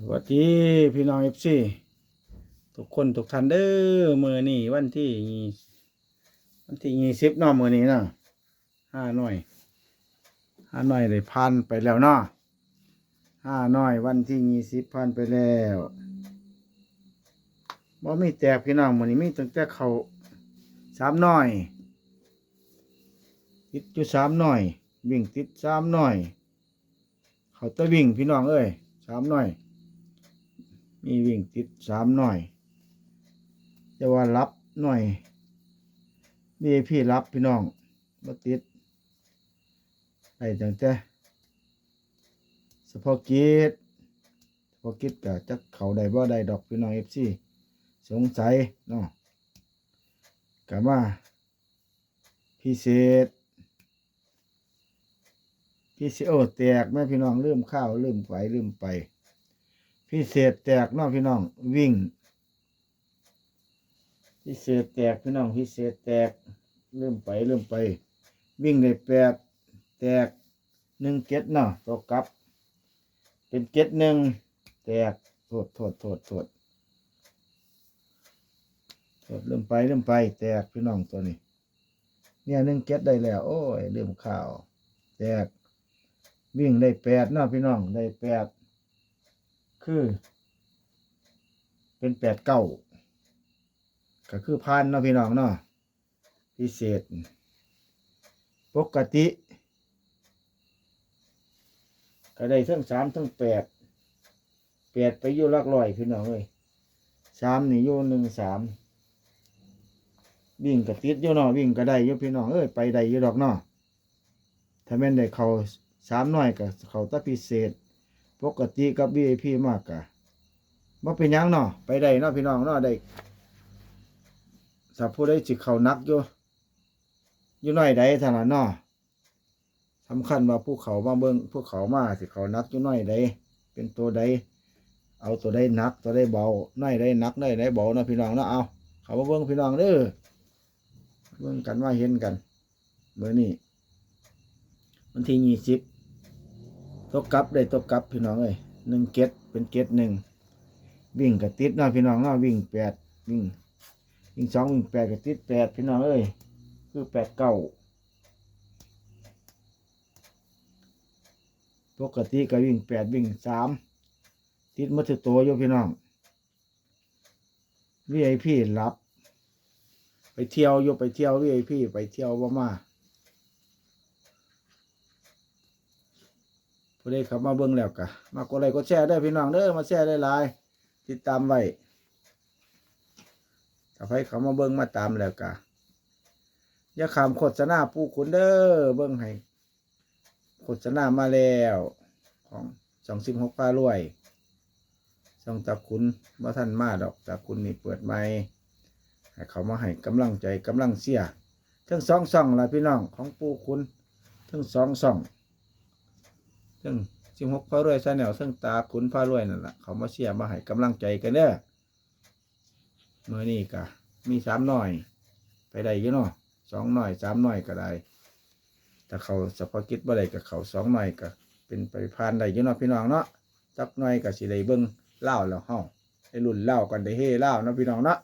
สวัสดีพี่น้องเอฟซีทุกคนทุกท่านเด้อมือนี่วันที่ยี่วันที่ยี่สิบเนาะมือนี้เนาะห้าหน่อยห้าหน่อยได้พันไปแล้วเนาะห้าหน่อยวันที่ยี่สิบพันไปแล้วบ่มีแตกพี่น้องมือนี้มีตั้งแต่เขาสามหน่อยติดอยู่สามหน่อย วิ่งติดสามหน่อย เขาตะวิ่งพี่น้องเอ้ยสามหน่อย มีวิ่งติดสามหน่อยจะว่ารับหน่อยมีพี่รับพี่น้องมาติดไอ้ตั้งแต่เฉพาะกิจเฉพาะกิจก็จักเขาได้บ่ได้ดอกพี่น้องเอฟซีสงสัยเนาะกะว่าพิเศษพี่เสียโอแตกแม่พี่น้องลืมข้าวลืมไปลืมไป พี่เศษแตกน้องพี่น้อง วิ่งพี่เศษแตกพี่น้องพี่เศษแตกลืมไปลืมไป วิ่งได้แปดแตกหนึ่งเก็ดเนาะตกกลับ เป็นเก็ดหนึ่งแตกโทษโทษโทษโทษโทษลืมไปลืมไป แตกพี่น้องตัวนี้ เนี่ยหนึ่งเก็ดได้แล้ว โอ้ยลืมข้าว แตกวิ่งได้แปดเนาะพี่น้องได้แปด คือ เป็นแปดเก้าก็คือพันเนาะพี่น้องเนาะพิเศษ ปกติ ก็ได้ทั้งสามทั้งแปดแปดไปอยู่ลักร้อยพี่น้องเลยสามนี่อยู่หนึ่งสามวิ่งกระติดอยู่เนาะวิ่งก็ได้อยู่พี่น้องเอ้ยไปได้อยู่ดอกเนาะถ้าแม่นได้เขาสามหน้อยกับเขาตะพิเศษ ปกติกับ VIP มากกะบ่เป็นหยังเนาะไปได้เนาะพี่น้องเนาะได้ถ้าผู้ใดสิเขานักอยู่อยู่น้อยใดเท่านั้นเนาะสำคัญว่าผู้เขามาเบิ่งผู้เขามาสิเขานักอยู่น้อยใดเป็นตัวใดเอาตัวใดหนักตัวใดเบาน้อยใดหนักน้อยใดเบาเนาะพี่น้องเนาะเอาเขามาเบิ่งพี่น้องเด้อเบิ่งกันว่าเห็นกันเมื่อนี้วันที่ยี่สิบ ตกกลับได้ตกกลับพี่น้องเอ้ยหนึ่งเกตเป็นเกตหนึ่งวิ่งกับติดเนาะพี่น้องเนาะวิ่งแปดวิ่งวิ่งสองวิ่งแปดกับติดแปดพี่น้องเอ้ยคือแปดเก้าปกติก็วิ่งแปดวิ่งสามติดมัธตัวอยู่พี่น้องวีไอพีรับ ไปเที่ยวอยู่ไปเที่ยววีไอพีไปเที่ยวว่ามา ผู้ใดเข้ามาเบิ่งแล้วกะมากดไลค์กดแชร์ได้พี่น้องเด้อมาแชร์ได้หลายติดตามไว้ถ้าใครเข้ามาเบิ่งมาตามแล้วกะอย่าขามโฆษณาผู้คุณเด้อเบิ่งให้โฆษณามาแล้วของสองสิบหกพารวยช่องตาคุณว่าท่านมาดอกตาคุณนี่เปิดไม้ให้เขามาให้กำลังใจกำลังเสียทั้งสองช่องละพี่น้องของปูคุณทั้งสองช่อง ซึ่งสิบหกพระรวยชาแนลซึ่งตาขุนพระรวยนั่นแหละเขามาเชียร์มาให้กำลังใจกันเด้อเมื่อนี้กะ มีสามหน่อย ไปได้ยี่เนาะสองหน่อยสามหน่อยก็ได้ถ้าเขาเฉพากิจบ่ได้กับเขาสองหน่อยก็เป็นไปพานได้ยี่เนาะพี่น้องเนาะจักหน่อยก็สิได้เบิ่งเล่าแล้วเฮาได้รุ่นเล่ากันได้เฮ่เล่าเนาะพี่น้องเนาะ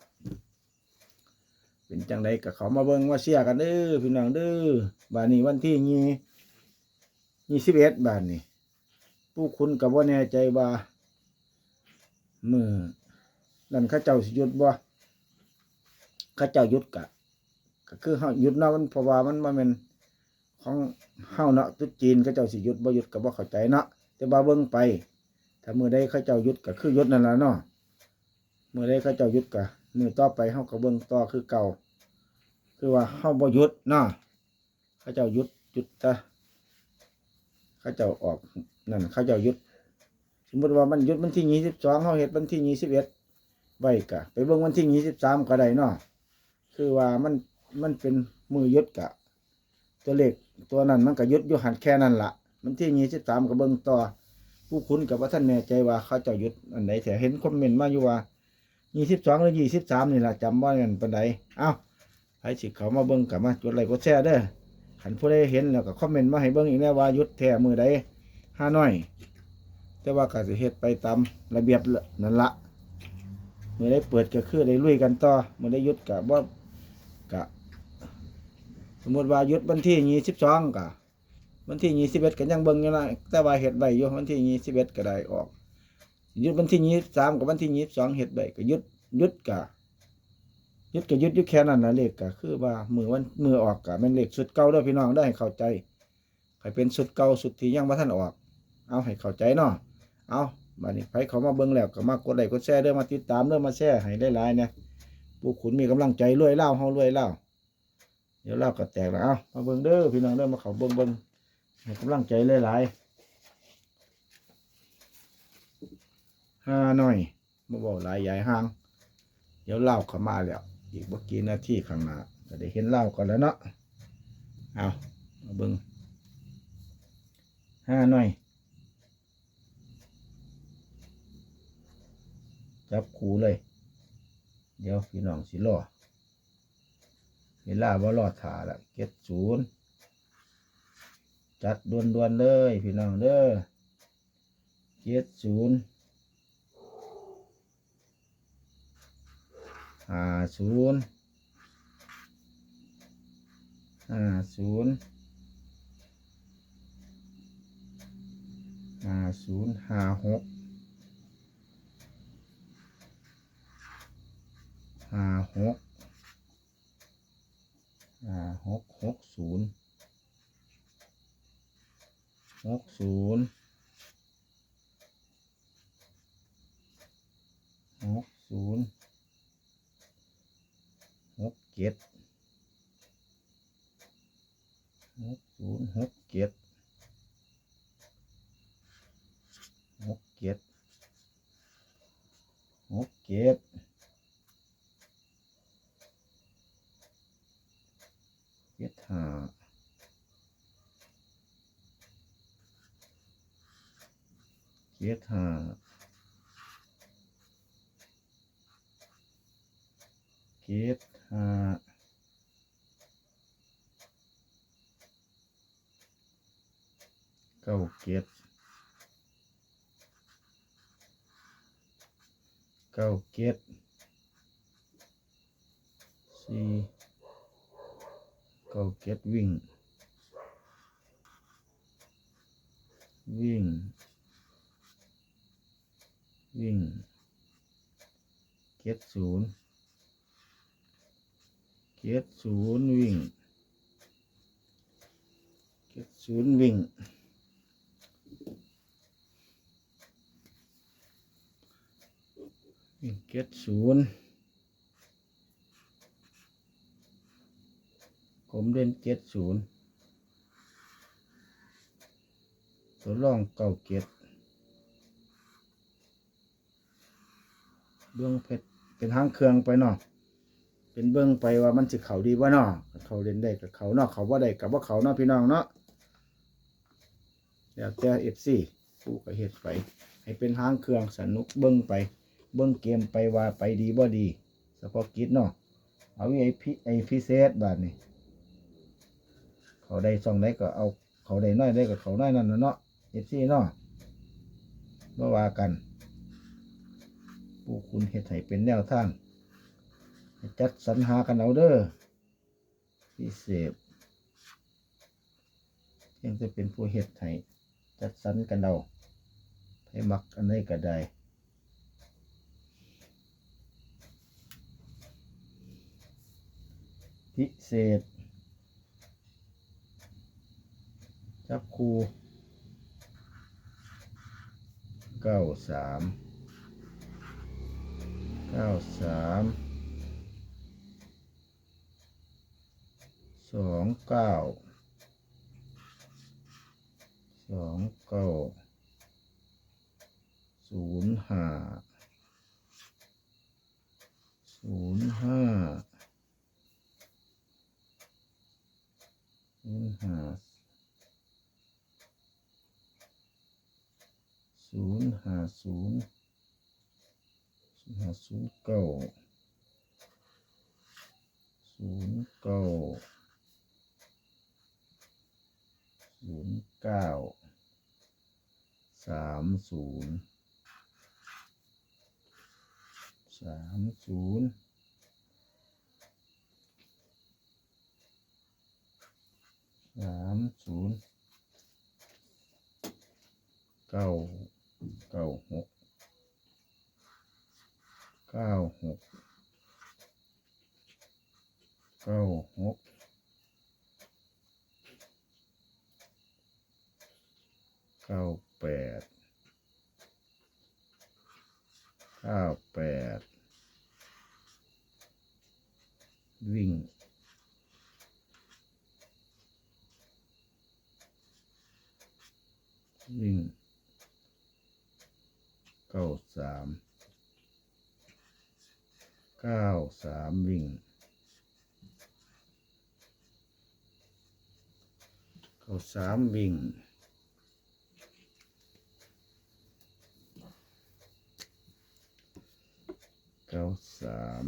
เป็นจังไดกับเขามาเบิ่งมาเชียร์กันเด้อพี่น้องเด้อบานนี้วันที่ยี่ ยี่สิบเอ็ดบานนี้ผู้คุณกับว่าแน่ใจว่ามือนั่นข้าเจ้าสิยุดบ่ข้าเจ้ายุดกะ ก็คือเฮายุดเนาะมันเพราะว่ามันบ่แม่นของเฮาเนาะตุ๊จีนข้าเจ้าสิยุดบ่ยุดก็บ่เข้าใจเนาะแต่ว่าเบิ่งไป ถ้ามือใดเข้าเจ้ายุดก็คือยุดนั่นล่ะเนาะมือใดเข้าเจ้ายุดก็มือต่อไปเฮาก็เบิ่งต่อคือเก่า คือว่าเฮาบ่ยุดเนาะข้าเจ้ายุดยุดซะ เขาเจ้าออกนั่นเขาเจ้ายุด สมมติว่ามันยุดวันที่ยี่สิบสองเขาเฮ็ดวันที่ยี่สิบเอ็ดไว้กะ ไปเบิ่งวันที่ยี่สิบสามก็ได้เนาะคือว่ามันมันเป็นมือยุดกะ ตัวเลขตัวนั้นมันก็ยุดอยู่หันแค่นั้นละวันที่ยี่สิบสามก็เบิ่งต่อ ผู้คุ้นกับว่าท่านแน่ใจว่าเขาเจ้ายุดอันไหนแต่เห็นคอมเมนต์มาอยู่ว่ายี่สิบสองหรือยี่สิบสามนี่แหละจำว่ากันปานใดเอ้าใครสิเขามาเบิ่งกับมากดไลค์กดแชร์เด้อ ขันผู้ใดเห็นแล้วก็คอมเมนต์มาให้เบิ่งอีกแล้วว่ายุดแท้มือใดห้าน้อย แต่ว่าก็สิเฮ็ดไปตามระเบียบนั่นละเมื่อได้เปิดก็คือได้ลุยกันต่อเมื่อได้ยุดก็บ่ก็สมมุติว่ายุดวันที่22ก็วันที่21ก็ยังเบิ่งอยู่นะแต่ว่าเฮ็ดไว้อยู่วันที่21ก็ได้ออกยุดวันที่23กับวันที่22เฮ็ดไว้ก็ยุดยุดก็ห ยุดก็ยุดอยู่แค่นั้นนะเลขก็คือว่ามือวันมือออกก็แม่นเลขสุดเก่าด้อพี่น้องได้ให้เข้าใจให้เป็นสุดเก่าสุดที่ยังบ่ทันออก เอาให้เข้าใจเนาะเอาบัดนี้ไปเขามาเบิ่งแล้วก็มากดไลค์กดแชร์เด้อมาติดตามเด้อมาแชร์ให้ได้หลายๆนะผู้ขุนมีกำลังใจรวยเล่าเฮารวยเล่าเดี๋ยวเล่าก็แตกแล้วเอามาเบิ่งเด้อพี่น้องเด้อมาเขาเบิ่งเบิ่งให้กำลังใจหลายๆห้าหน่อยมาบอกหลายใหญ่ห้าง เดี๋ยวเล่าเขามาแล้ว อีกเมื่กี้นาทีข้างหน้าก็ได้เห็นเล่ากันแล้วเนาะเอามาเบิ่งห้าหน่อย จับคูเลย เดี๋ยวพี่น้องสิรอเวลาว่ารอถ่าละเก็ดศูนย์จัดด่วนๆเลย พี่น้องเด้อเก็ดศูนย์ ห้าศูนย์ห้าศูนย์ห้าศูนย์ห้าหกห้าหกห้าหกหกศูนย์หกศูนย์หกศูนย์หก เจ็ดหกศูนย์หกเจ็ดหกเจ็ดหกเจ็ด เจ็ดห้าเจ็ดห้าเจ็ดห้าเก้าเจ็ดเก้าเจ็ด สี่เก้าเก็ดวิ่ง วิ่ง วิ่งเก็ดศูนย์เก็ดศูนย์วิ่งเก็ดศูนย์วิ่งวิ่งเก็ดศูนย์ ผมเล่นเจ็ดศูนย์ตัวร่องเก่าเจ็ดเบื้องเพชรเป็นห้างเครื่องไปเนาะเป็นเบื้องไปว่ามันสิเขาดีว่าเนาะเขาเล่นได้กับเขาเนาะเขาว่าได้กับว่าเขาเนาะพี่น้องเนาะแล้วแต่เอฟซีผู้ก็เฮ็ดไป ให้เป็นห้างเครื่องสนุกเบิ้องไป เบิ้องเกมไปว่าไปดีบ่ดีเฉพาะกิจเนาะเอาไอพิไอพิเศษบาทนี่ เขาได้ช่องได้ก็เอาเขาได้น้อยได้ก็เขาน้อยนั่นนะเนาะเอฟซีเนาะเมื่อว่ากัน ผู้คุณเฮ็ดให้เป็นแนวทางจัดสรรหากันเอาเด้อพิเศษยังจะเป็นผู้เฮ็ดให้จัดสรรกันเอาให้มักอันใดก็ได้พิเศษ จับคูเก้าสามเก้าสามสองเก้าสองเก้าศูนย์ห้าศูนย์ห้าศูนย์ห้า ศูนย์ห้า ศูนย์ศูนย์ห้าศูนย์เก้าศูนย์เก้าศูนย์เก้าสามศูนย์สามศูนย์สามศูนย์เก้า เก้าหกเก้าหกเก้าหกเก้าแปดเก้าแปดวิ่ง วิ่งเก้าสามเก้าสามวิ่งเก้าสามวิ่ง เก้าสาม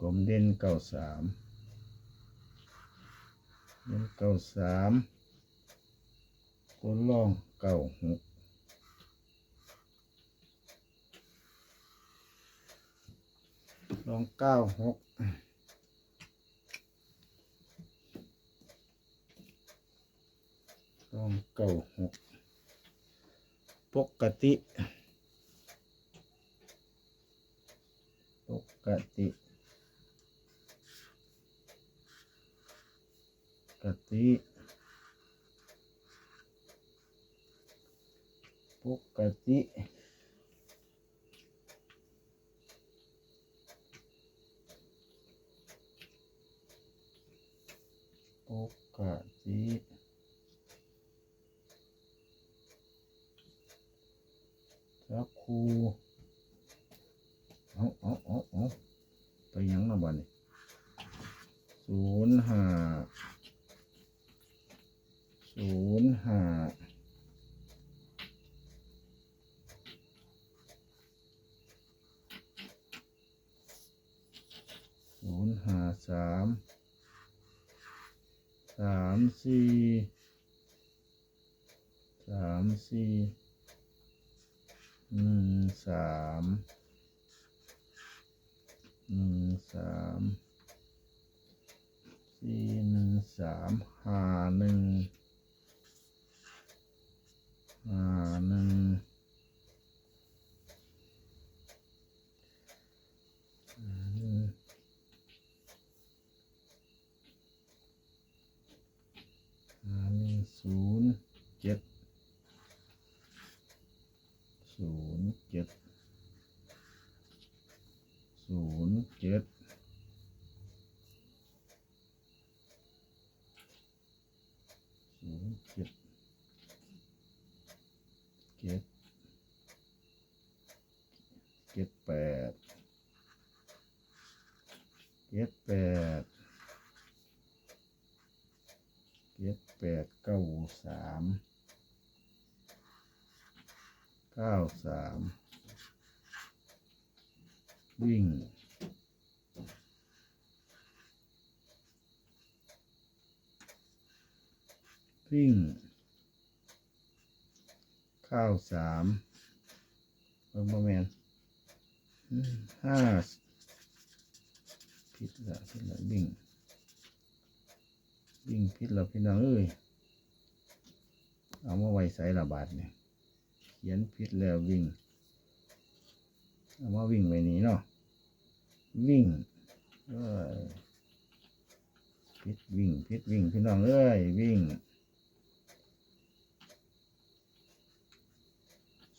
กลมเด่นเก้าสามเด่นเก้าสามกลล่องเก้าหก องเก้าหกลองเก้าหกปกติ ปกติปกติปกติปกติสักครูเอาเอาเอาเอาไปยังนะบ้านี่ศูนย์ห้าศูนย์ห้าศูนย์ ห้าสามสามสี่สามสี่หนึ่งสามหนึ่งสามสี่หนึ่งสามห้าหนึ่งห้าหนึ่งห้าหนึ่งห้าหนึ่ง ศูนย์เจ็ดศูนย์เจ็ดศูนย์เจ็ดศูนย์เจ็ดเจ็ดเจ็ดแปดเจ็ดแปดเจ็ดแปดเก้าสามเก้า สามวิ่งวิ่ง ข้าวสามเบิ่งบ่แมนห้าผิดละผิดละวิ่งวิ่งผิดละพี่น้องเอ้ย เอามาไว้ใส่ระบาดเนี่ย ขียนผิดแล้ววิ่งเอามาวิ่งไว้นี้เนาะวิ่งเอ้ยผิดวิ่งผิดวิ่งพี่น้องเอ้ยวิ่ง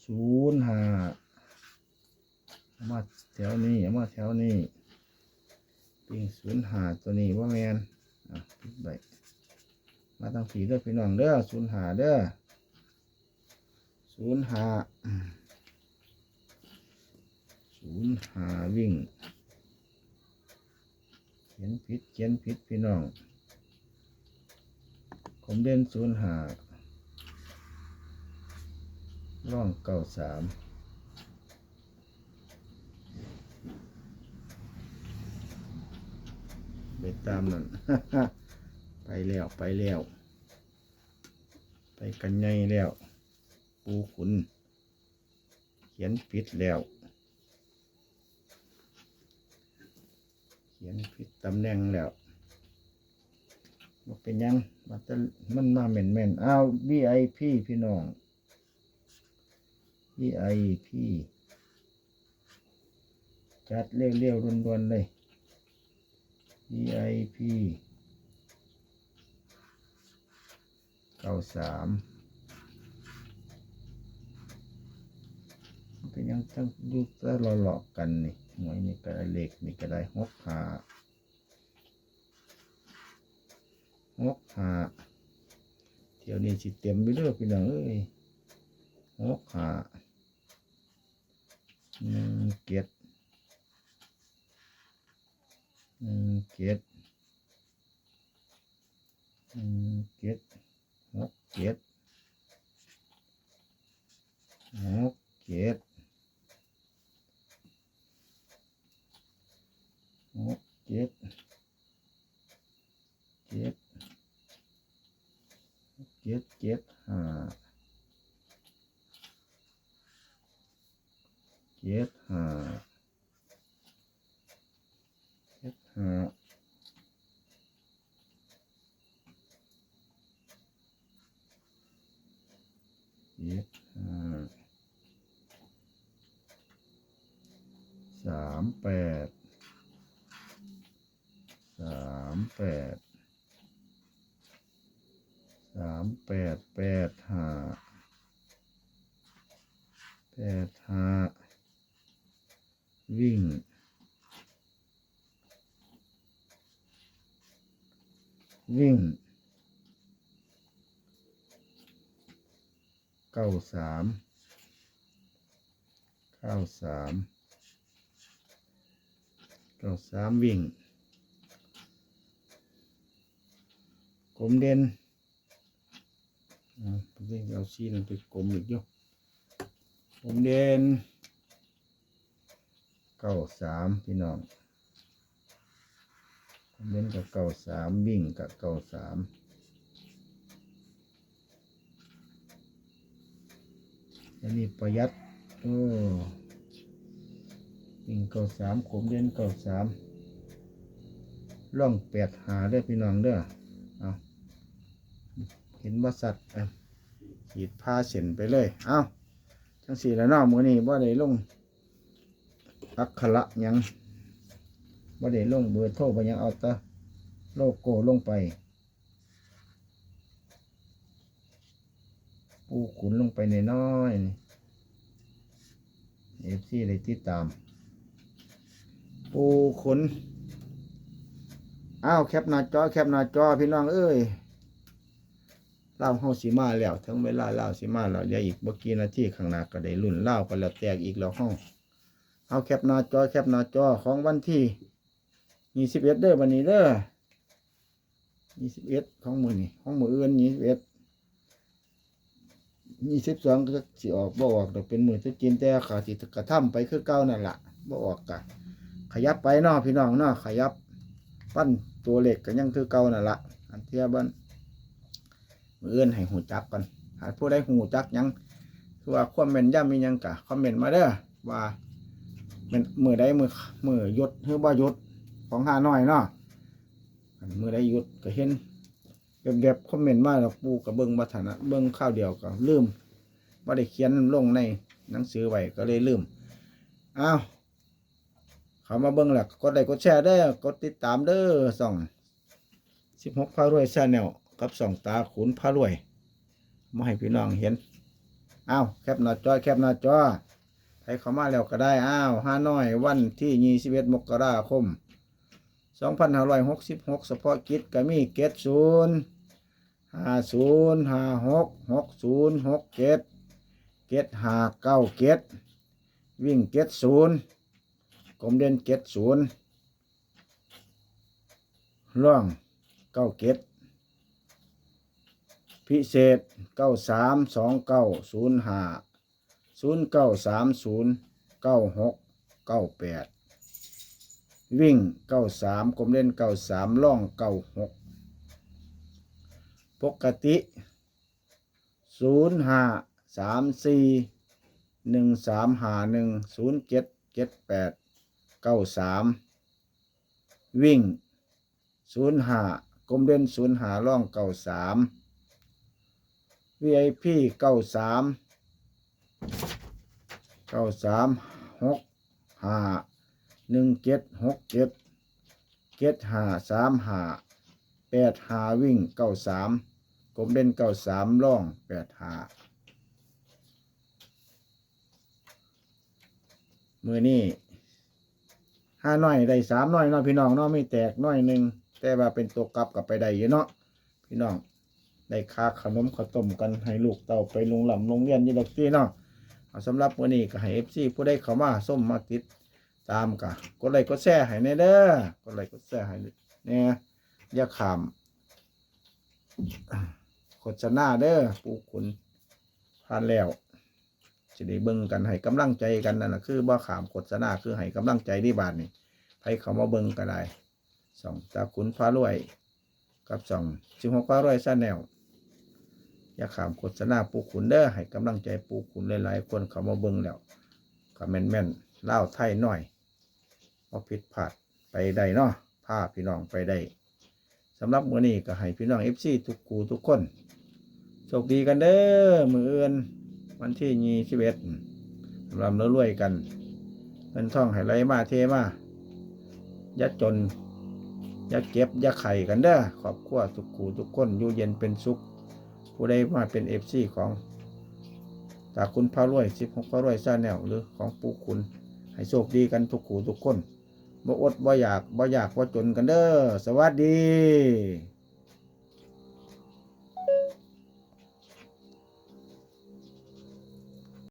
ศูนย์ห้าเอามาแถวนี้เอามาแถวนี้ปิงศูนย์ห้าตัวนี้ว่าแมนอะไปมาตั้งผีเด้อพี่น้องเด้อศูนย์ห้าเด้อ ศูนย์ห้าศูนย์ห้าวิ่ง เขียนผิดเขียนผิดพี่น้อง ผมเด่นศูนย์ห้าร่องเก้าสามไปตามนั่น ไปแล้ว ไปแล้ว ไปกันใหญ่แล้ว ปูขุน เขียนผิดแล้ว เขียนผิดตำแหน่งแล้วบ่เป็นยังมันจะมันมาแม่นแม่นอ้าว VIP พี่น้อง VIP จัดเร็วๆด่วนๆเลย VIP เก้าสาม เป็ยังต้องดูแต่หลอกกันนี่หวยนี่ก็ได้เลขนี่ก็ได้หกหาหกหาเที่ยวนี้สิเต็มไปด้วยพี่น้องเอ้ยหกหาหนึ่งเจ็ดหนึ่งเจ็ดหนึ่งเจ็ดหกเจ็ดหกเจ็ด หกเจ็ดเจ็ดเจ็ดเจ็ดห้าเจ็ดห้าเจ็ดห้าเจ็ดห้าสามแปดสาม แปดสามแปดแปดห้าแปดห้าวิ่งวิ่งเก้าสามเก้าสามเก้าสามวิ่ง กลมเด่นอ่าวิ่งเอาซีนั่นไปกลมอีกยู่กลมเด่นเก้าสามพี่น้องกลมเด่นกับเก้าสามวิ่งกับเก้าสามอันนี้ประหยัดโอ้วิ่งเก้าสามกลมเด่นเก้าสามล่องแปดหาเด้อพี่น้องเด้อ เห็นว่าสัตว์อะขีดผ้าเส้นไปเลย เอาจังสี่แล้วนาะมือนี้ว่าได้ลงอักขระยังบ่ได้ลงเบอร์โทรไปยังเอาตะโลโก้ลงไป ปูขุนลงไปในน้อยเอฟซีได้ติดตาม ปูขุนอ้าวแคปหน้าจอแคปหน้าจอพี่น้องเอ้ย เล่าเฮาสิมาแล้วถึงเวลาเล่าสิมาแล้วเดี๋ยวอีกบ่กี่นาทีข้างหน้าก็ได้รุ่นเล่าก็แล้วแตกอีกแล้วเฮาเอาแคปหน้าจอแคปหน้าจอของวันที่ยี่สิบเอ็ดเด้อวันนี้เด้อยี่สิบเอ็ดของมือนี่ของมืออื่นยี่สิบเอ็ดยี่สิบสองก็สิออกบ่ออกแต่เป็นมือที่กินแต่ขาสิกระทำไปคือเก่านั่นแหละบ่ออกกะขยับไปนาะพี่น้องนาะขยับ ปั้นตัวเหล็กก็ยังคือเก่านั่นแหละอันเทียบัน มืออื่นให้หูจักกันหาผู้ใดหูจักยังคือว่าความเมนย่ำมียังกะคอมเมนต์มาเด้อว่าเป็นมือใดมือมือยศหรือบ่ยศของหาหน้อยเนาะมือใดยศก็เห็นแบบๆคอมเมนต์มาแล้วปูกับเบิ้งบัถนะเบิ้งข้าวเดียวก็ลืมว่าได้เขียนลงในหนังสือไว้ก็เลยลืมอ้าวเขามาเบิ้งแล้วกดไลค์กดแชร์ได้กดติดตามเด้อส่องสิบหกพารวยชาแนล กับสองตาขุนพารวยมาให้พี่น้องเห็นอ้าวแคปหน้าจอแคปหน้าจอใครเข้ามาแล้วก็ได้อ้าวห้าน้อยวันที่ยี่สิบเอ็ดมกราคมสองพันห้าร้อยหกสิบหกเฉพาะกิจก็มีเกตศูนย์ห้าศูนย์ห้าหกหกศูนย์หกเกตเกตห้าเก้าเกตวิ่งเกตศูนย์กลมเด่นเกตศูนย์ร่องเก้าเกต พิเศษเก้าสามสองเก้าศูนย์ห้าศูนย์เก้าสามศูนย์เก้าหกเก้าแปดวิ่งเก้าสามกลมเล่นเก้าสามล่องเก้าหกปกติศูนย์ห้าสามสี่หนึ่งสามห้าหนึ่งศูนย์เจ็ดเจ็ดแปดเก้าสามวิ่งศูนย์ห้ากลมเด่นศูนย์ห้าล่องเก้าสาม VIP เก้าสามเก้าสามหกห้าหนึ่งเจ็ดหกเจ็ดเจ็ดห้าสามห้าแปดห้าวิ่งเก้าสามกลมเด่นเก้าสามล่องแปดห้ามือนี่ห้าน้อยได้สามน้อยเนาะพี่น้องเนาะไม่แตกน้อยหนึ่งแต่ว่าเป็นตัวกลับกลับไปได้เยอะเนาะพี่น้อง ได้ค่าขนมข้าวต้มกันให้ลูกเต่าไปลงหลำโรงเรียนยี่ดอกที่เนาะเอาสำหรับวันนี้ก็ให้เอฟซีผู้ได้เข้ามาส้มมาติดตามกะกดไลค์กดแชร์ให้แน่เด้อกดไลค์กดแชร์ให้เนี่ยอย่าขามโฆษณาเด้อผู้คุณผ่านแล้วจะได้เบิ่งกันให้กำลังใจกันนั่นแหละคือบ่ขามโฆษณาคือให้กำลังใจที่บ้านนี่ให้เขามาเบิ่งก็ได้สองตาคุณพารวย กับสองสิบหกพารวยซาแนล อย่าขามโฆษณาปูขุนเด้อให้กำลังใจปูขุนหลายๆคนเขามาเบิ่งแล้วก็แม่นแม่นๆเล่าไทยหน่อยว่าผิดพลาดไปได้เนาะพาพี่น้องไปได้สำหรับมื้อนี้ก็ให้พี่น้องเอฟซีทุกกูทุกคนโชคดีกันเด้อมือเอื่นวันที่ยี่สิบเอ็ดรำแล้วรวยกันเงินท่องให้ไหลมาเทมายัดจนยัดเก็บยัดไข่กันเด้อขอบครัวทุกกูทุกคนอยู่เย็นเป็นสุข ผู้ใดมาเป็นเอฟซีของตาคุณพระรวยสิบหกพระรวยซาแนลหรือของปูคุณ ให้โชคดีกันทุกขู่ทุกคนบ่อดบ่อยากบ่อยากบ่จนกันเด้อสวัสดี